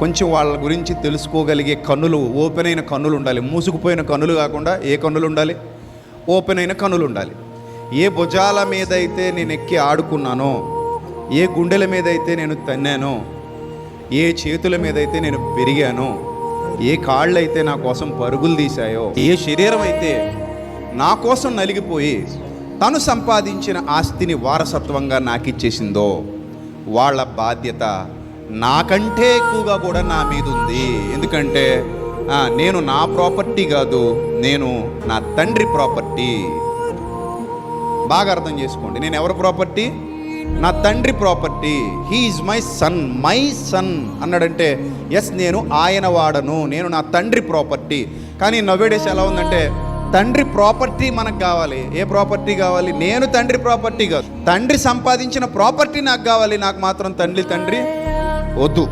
కొంచెం వాళ్ళ గురించి తెలుసుకోగలిగే కన్నులు ఓపెన్ అయిన కన్నులు ఉండాలి. మూసుకుపోయిన కన్నులు కాకుండా ఏ కన్నులు ఉండాలి? ఓపెన్ అయిన కన్నులు ఉండాలి. ఏ భుజాల మీద అయితే నేను ఎక్కి ఆడుకున్నానో ఏ గుండెల మీద అయితే నేను తన్నానో ఏ చేతుల మీద అయితే నేను పెరిగానో ఏ కాళ్ళు అయితే నా కోసం పరుగులు తీశాయో ఏ శరీరం అయితే నా కోసం నలిగిపోయి తను సంపాదించిన ఆస్తిని వారసత్వంగా నాకిచ్చేసిందో వాళ్ళ బాధ్యత నాకంటే ఎక్కువగా కూడా నా మీద ఉంది. ఎందుకంటే నేను నా ప్రాపర్టీ కాదు నేను నా తండ్రి ప్రాపర్టీ. బాగా అర్థం చేసుకోండి. నేను ఎవరి ప్రాపర్టీ? నా తండ్రి property. He is my son my son అన్నాడంటే ఎస్ నేను ఆయన వాడను నేను నా తండ్రి ప్రాపర్టీ. కానీ నవ్వేడేసి ఎలా ఉందంటే తండ్రి ప్రాపర్టీ మనకు కావాలి. ఏ ప్రాపర్టీ కావాలి? నేను తండ్రి ప్రాపర్టీ కాదు. తండ్రి సంపాదించిన ప్రాపర్టీ నాకు కావాలి. నాకు మాత్రం తండ్రి తండ్రి వద్దు.